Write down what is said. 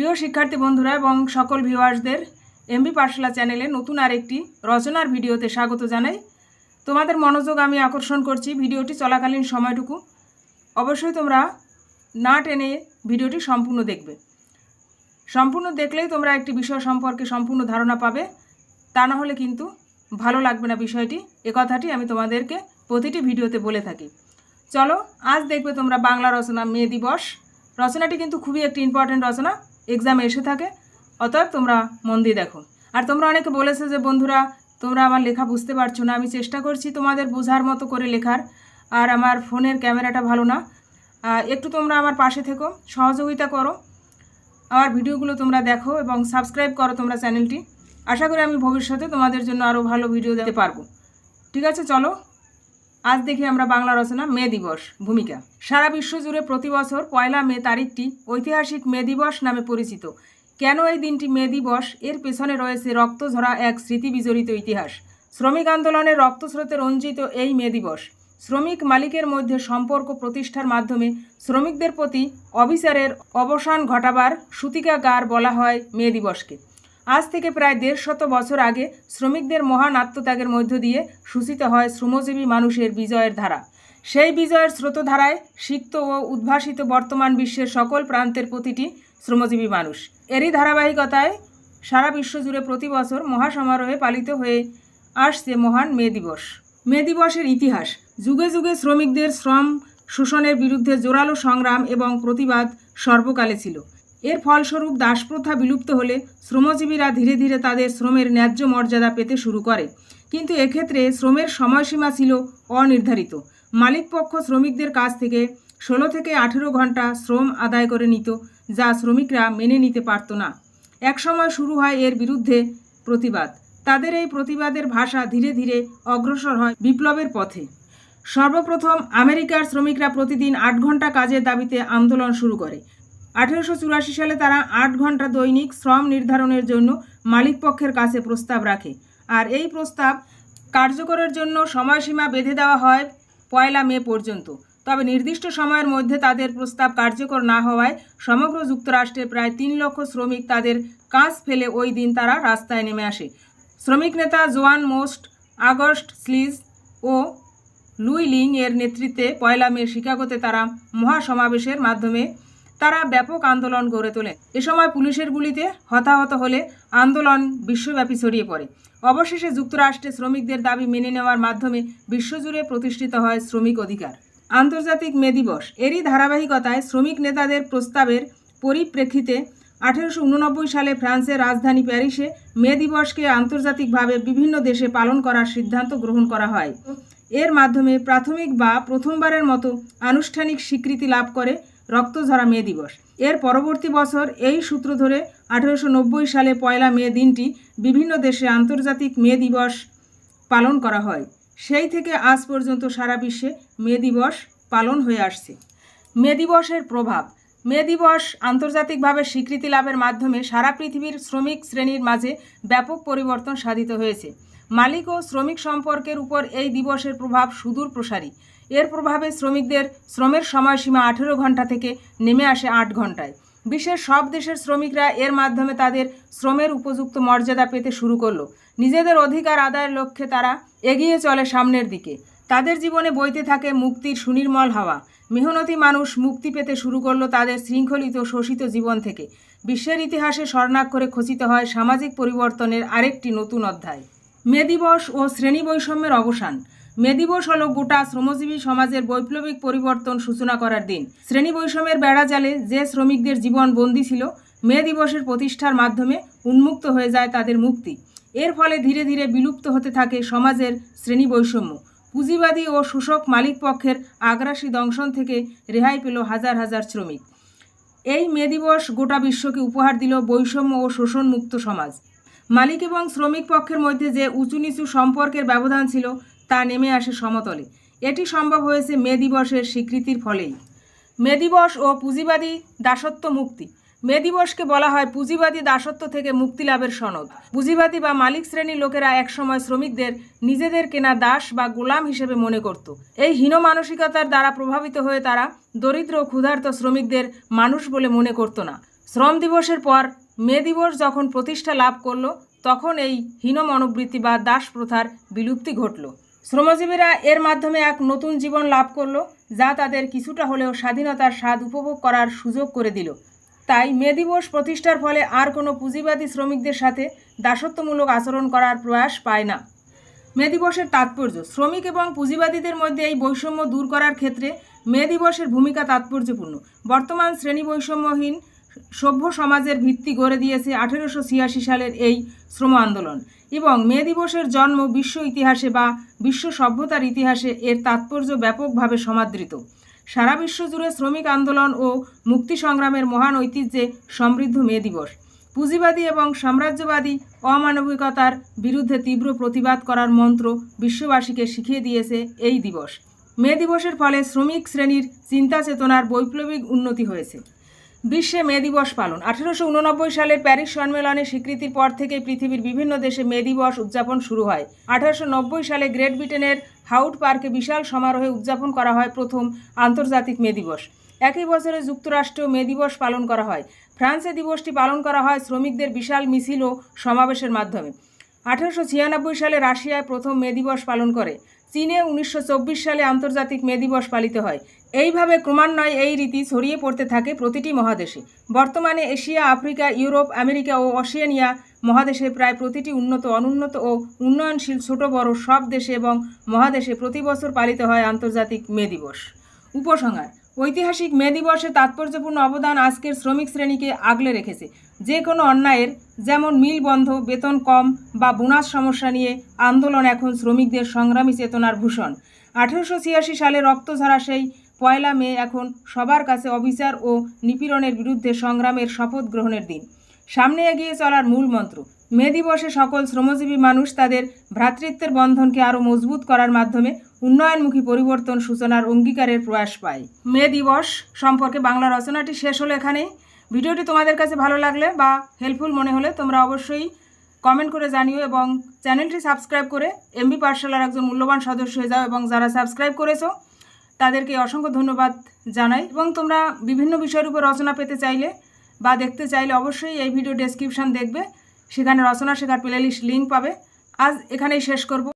প্রিয় শিক্ষার্থী বন্ধুরা এবং সকল ভিউয়ার্সদের এমবি পাঠশালা চ্যানেলে নতুন আরেকটি রচনার ভিডিওতে স্বাগত জানাই। তোমাদের মনোযোগ আমি আকর্ষণ করছি ভিডিওটি চলাকালীন সময়টুকু। অবশ্যই তোমরা না টেনে ভিডিওটি সম্পূর্ণ দেখবে। সম্পূর্ণ দেখলেই তোমরা একটি বিষয় সম্পর্কে সম্পূর্ণ ধারণা পাবে। তা না হলে কিন্তু ভালো লাগবে না বিষয়টি। এ কথাটি আমি তোমাদেরকে প্রতিটি ভিডিওতে বলে থাকি। চলো, আজ দেখবে তোমরা বাংলা রচনা মে দিবস। রচনাটি কিন্তু খুবই একটি ইম্পর্টেন্ট রচনা। এক্সামে এসে থাকে। অতএব তোমরা মন দিয়ে দেখো। আর তোমরা অনেকে বলেছ যে, বন্ধুরা, তোমরা আমার লেখা বুঝতে পারছ না। আমি চেষ্টা করছি তোমাদের বোঝার মতো করে লেখার। আর আমার ফোনের ক্যামেরাটা ভালো না। একটু তোমরা আমার পাশে থেকো। সহযোগিতা করো। আমার ভিডিওগুলো তোমরা দেখো এবং সাবস্ক্রাইব করো তোমরা চ্যানেলটি। আশা করি আমি ভবিষ্যতে তোমাদের জন্য আরও ভালো ভিডিও দিতে পারব। ঠিক আছে? চলো। আজ দেখি আমরা বাংলা রচনা মে দিবস, ভূমিকা। সারা বিশ্ব জুড়ে প্রতি বছর পয়লা মে তারিখটি ঐতিহাসিক মে দিবস নামে পরিচিত। কেন এই দিনটি মে দিবস? এর পেছনে রয়েছে রক্তঝরা এক স্মৃতি বিজড়িত ইতিহাস। শ্রমিক আন্দোলনের রক্তস্রোতে রঞ্জিত এই মে দিবস। শ্রমিক মালিকের মধ্যে সম্পর্ক প্রতিষ্ঠার মাধ্যমে শ্রমিকদের প্রতি অবিচারের অবসান ঘটাবার সূতিকাগার বলা হয় মে দিবসকে। আজ থেকে প্রায় দেড় শত বছর আগে শ্রমিকদের মহান আত্মত্যাগের মধ্য দিয়ে সূচিত হয় শ্রমজীবী মানুষের বিজয়ের ধারা। সেই বিজয়ের স্রোতধারায় সিক্ত ও উদ্ভাসিত বর্তমান বিশ্বের সকল প্রান্তের প্রতিটি শ্রমজীবী মানুষ। এরই ধারাবাহিকতায় সারা বিশ্ব জুড়ে প্রতি বছর মহাসমারোহে পালিত হয়ে আসছে মহান মে দিবস। মে দিবসের ইতিহাস, যুগে যুগে শ্রমিকদের শ্রম শোষণের বিরুদ্ধে জোরালো সংগ্রাম এবং প্রতিবাদ সর্বকালে ছিল। এর ফলস্বরূপ দাসপ্রথা বিলুপ্ত হলে শ্রমজীবীরা ধীরে ধীরে তাদের শ্রমের ন্যায্য মর্যাদা পেতে শুরু করে। কিন্তু এক্ষেত্রে শ্রমের সময়সীমা ছিল অনির্ধারিত। মালিকপক্ষ শ্রমিকদের কাছ থেকে ষোলো থেকে আঠেরো ঘণ্টা শ্রম আদায় করে নিত, যা শ্রমিকরা মেনে নিতে পারত না। একসময় শুরু হয় এর বিরুদ্ধে প্রতিবাদ। তাদের এই প্রতিবাদের ভাষা ধীরে ধীরে অগ্রসর হয় বিপ্লবের পথে। সর্বপ্রথম আমেরিকার শ্রমিকরা প্রতিদিন আট ঘণ্টা কাজের দাবিতে আন্দোলন শুরু করে। আঠেরোশো চুরাশি সালে তারা আট ঘণ্টা দৈনিক শ্রম নির্ধারণের জন্য মালিকপক্ষের কাছে প্রস্তাব রাখে। আর এই প্রস্তাব কার্যকরের জন্য সময়সীমা বেঁধে দেওয়া হয় পয়লা মে পর্যন্ত। তবে নির্দিষ্ট সময়ের মধ্যে তাদের প্রস্তাব কার্যকর না হওয়ায় সমগ্র যুক্তরাষ্ট্রে প্রায় তিন লক্ষ শ্রমিক তাদের কাজ ফেলে ওই দিন তারা রাস্তায় নেমে আসে। শ্রমিক নেতা জোয়ান মোস্ট, আগস্ট স্লিজ ও লুই লিং এর নেতৃত্বে পয়লা মে শিকাগোতে তারা মহাসমাবেশের মাধ্যমে তারা ব্যাপক আন্দোলন গড়ে তোলে। এ সময় পুলিশের গুলিতে হতাহত হলে আন্দোলন বিশ্বব্যাপী ছড়িয়ে পড়ে। অবশেষে যুক্তরাষ্ট্রে শ্রমিকদের দাবি মেনে নেওয়ার মাধ্যমে বিশ্বজুড়ে প্রতিষ্ঠিত হয় শ্রমিক অধিকার। আন্তর্জাতিক মে দিবস এরই ধারাবাহিকতায় শ্রমিক নেতাদের প্রস্তাবের পরিপ্রেক্ষিতে আঠেরোশো উননব্বই সালে ফ্রান্সের রাজধানী প্যারিসে মে দিবসকে আন্তর্জাতিকভাবে বিভিন্ন দেশে পালন করার সিদ্ধান্ত গ্রহণ করা হয়। এর মাধ্যমে প্রাথমিক বা প্রথমবারের মতো আনুষ্ঠানিক স্বীকৃতি লাভ করে রক্তঝরা মে দিবস। এর পরবর্তী বছর এই সূত্র ধরে আঠেরোশো নব্বই সালে পয়লা মে দিনটি বিভিন্ন দেশে আন্তর্জাতিক মে দিবস পালন করা হয়। সেই থেকে আজ পর্যন্ত সারা বিশ্বে মে দিবস পালন হয়ে আসছে। মে দিবসের প্রভাব। মে দিবস আন্তর্জাতিকভাবে স্বীকৃতি লাভের মাধ্যমে সারা পৃথিবীর শ্রমিক শ্রেণির মাঝে ব্যাপক পরিবর্তন সাধিত হয়েছে। মালিক ও শ্রমিক সম্পর্কের উপর এই দিবসের প্রভাব সুদূর প্রসারী এর প্রভাবে শ্রমিকদের শ্রমের সময়সীমা আঠেরো ঘণ্টা থেকে নেমে আসে আট ঘন্টায়। বিশ্বের সব দেশের শ্রমিকরা এর মাধ্যমে তাদের শ্রমের উপযুক্ত মর্যাদা পেতে শুরু করল। নিজেদের অধিকার আদায়ের লক্ষ্যে তারা এগিয়ে চলে সামনের দিকে। তাদের জীবনে বইতে থাকে মুক্তির সুনির্মল হাওয়া। মেহনতি মানুষ মুক্তি পেতে শুরু করল তাদের শৃঙ্খলিত শোষিত জীবন থেকে। বিশ্বের ইতিহাসে স্বর্ণাক্ষরে খচিত হয় সামাজিক পরিবর্তনের আরেকটি নতুন অধ্যায়। মে দিবস ও শ্রেণি বৈষম্যের অবসান। মে দিবস হল গোটা শ্রমজীবী সমাজের বৈপ্লবিক পরিবর্তন সূচনা করার দিন। শ্রেণি বৈষম্যের বেড়াজালে যে শ্রমিকদের জীবন বন্দী ছিল, মে দিবসের প্রতিষ্ঠার মাধ্যমে উন্মুক্ত হয়ে যায় তাদের মুক্তি। এর ফলে ধীরে ধীরে বিলুপ্ত হতে থাকে সমাজের শ্রেণি বৈষম্য। পুঁজিবাদী ও শোষক মালিক পক্ষের আগ্রাসী দংশন থেকে রেহাই পেল হাজার হাজার শ্রমিক। এই মে দিবস গোটা বিশ্বকে উপহার দিল বৈষম্য ও শোষণ মুক্ত সমাজ। মালিক এবং শ্রমিক পক্ষের মধ্যে যে উঁচু নিচু সম্পর্কের ব্যবধান ছিল তা নেমে আসে সমতলে। এটি সম্ভব হয়েছে মে দিবসের স্বীকৃতির ফলেই। মে দিবস ও পুঁজিবাদী দাসত্ব মুক্তি। মে দিবসকে বলা হয় পুঁজিবাদী দাসত্ব থেকে মুক্তি লাভের সনদ। পুঁজিবাদী বা মালিক শ্রেণির লোকেরা একসময় শ্রমিকদের নিজেদের কেনা দাস বা গোলাম হিসেবে মনে করত। এই হীন মানসিকতার দ্বারা প্রভাবিত হয়ে তারা দরিদ্র ও ক্ষুধার্ত শ্রমিকদের মানুষ বলে মনে করত না। শ্রম দিবসের পর মে দিবস যখন প্রতিষ্ঠা লাভ করল, তখন এই হীন মনোবৃত্তি বা দাস প্রথার বিলুপ্তি ঘটল। শ্রমজীবীরা এর মাধ্যমে এক নতুন জীবন লাভ করল, যা তাদের কিছুটা হলেও স্বাধীনতার স্বাদ উপভোগ করার সুযোগ করে দিল। তাই মে দিবস প্রতিষ্ঠার ফলে আর কোনো পুঁজিবাদী শ্রমিকদের সাথে দাসত্বমূলক আচরণ করার প্রয়াস পায় না। মে দিবসের তাৎপর্য, শ্রমিক এবং পুঁজিবাদীদের মধ্যে এই বৈষম্য দূর করার ক্ষেত্রে মে দিবসের ভূমিকা তাৎপর্যপূর্ণ। বর্তমান শ্রেণি বৈষম্যহীন সভ্য সমাজের ভিত্তি গড়ে দিয়েছে আঠেরোশো ছিয়াশি সালের এই শ্রম আন্দোলন। এবং মে দিবসের জন্ম বিশ্ব ইতিহাসে বা বিশ্ব সভ্যতার ইতিহাসে এর তাৎপর্য ব্যাপকভাবে সমাদৃত। সারা বিশ্ব জুড়ে শ্রমিক আন্দোলন ও মুক্তি সংগ্রামের মহান ঐতিহ্যে সমৃদ্ধ মে দিবস। পুঁজিবাদী এবং সাম্রাজ্যবাদী অমানবিকতার বিরুদ্ধে তীব্র প্রতিবাদ করার মন্ত্র বিশ্ববাসীকে শিখিয়ে দিয়েছে এই দিবস। মে দিবসের ফলে শ্রমিক শ্রেণির চিন্তা চেতনার বৈপ্লবিক উন্নতি হয়েছে। বিশ্বে মে দিবস পালন। আঠেরোশো উননব্বই সালের প্যারিস সম্মেলনে স্বীকৃতির পর থেকে পৃথিবীর বিভিন্ন দেশে মে দিবস উদযাপন শুরু হয়। আঠারোশো নব্বই সালে গ্রেট ব্রিটেনের হাউড পার্কে বিশাল সমারোহে উদযাপন করা হয় প্রথম আন্তর্জাতিক মে দিবস। একই বছরে যুক্তরাষ্ট্রেও মে দিবস পালন করা হয়। ফ্রান্সে দিবসটি পালন করা হয় শ্রমিকদের বিশাল মিছিল ও সমাবেশের মাধ্যমে। আঠারোশো ছিয়ানব্বই সালে রাশিয়ায় প্রথম মে দিবস পালন করে। চীনে উনিশশো চব্বিশ সালে আন্তর্জাতিক মে দিবস পালিত হয়। এইভাবে ক্রমান্বয়ে এই রীতি ছড়িয়ে পড়তে থাকে প্রতিটি মহাদেশে। বর্তমানে এশিয়া, আফ্রিকা, ইউরোপ, আমেরিকা ও অশিয়ানিয়া মহাদেশে প্রায় প্রতিটি উন্নত, অনুন্নত ও উন্নয়নশীল ছোট, বড় সব দেশে এবং মহাদেশে প্রতি বছর পালিত হয় আন্তর্জাতিক মে দিবস। উপসংহার ঐতিহাসিক মে দিবসের তাৎপর্যপূর্ণ অবদান আজকের শ্রমিক শ্রেণীকে আগলে রেখেছে। যে কোনো অন্যায়ের, যেমন মিল বন্ধ, বেতন কম বা বোনাস সমস্যা নিয়ে আন্দোলন এখন শ্রমিকদের সংগ্রামী চেতনার ভূষণ। আঠেরোশো ছিয়াশি সালে রক্তঝরা সেই পয়লা মে এখন সবার কাছে অবিচার ও নিপীড়নের বিরুদ্ধে সংগ্রামের শপথ গ্রহণের দিন। সামনে এগিয়ে চলার মূল মন্ত্র মে দিবসে সকল শ্রমজীবী মানুষ তাদের ভ্রাতৃত্বের বন্ধনকে আরও মজবুত করার মাধ্যমে উন্নয়নমুখী পরিবর্তন সূচনার অঙ্গীকারের প্রয়াস পায়। মে দিবস সম্পর্কে বাংলা রচনাটি শেষ হলো এখানেই। ভিডিওটি তোমাদের কাছে ভালো লাগলে বা হেল্পফুল মনে হলে তোমরা অবশ্যই কমেন্ট করে জানিও এবং চ্যানেলটি সাবস্ক্রাইব করে এমবি পাঠশালার একজন মূল্যবান সদস্য হয়ে যাও এবং যারা সাবস্ক্রাইব করেছ, তাদেরকে অসংখ্য ধন্যবাদ জানাই এবং তোমরা বিভিন্ন বিষয়ের উপর রচনা পেতে চাইলে বা দেখতে চাইলে অবশ্যই এই ভিডিও ডেসক্রিপশন দেখবে। সেখানে রচনা শেখার প্লেলিস্ট লিঙ্ক পাবে। আজ এখানেই শেষ করব।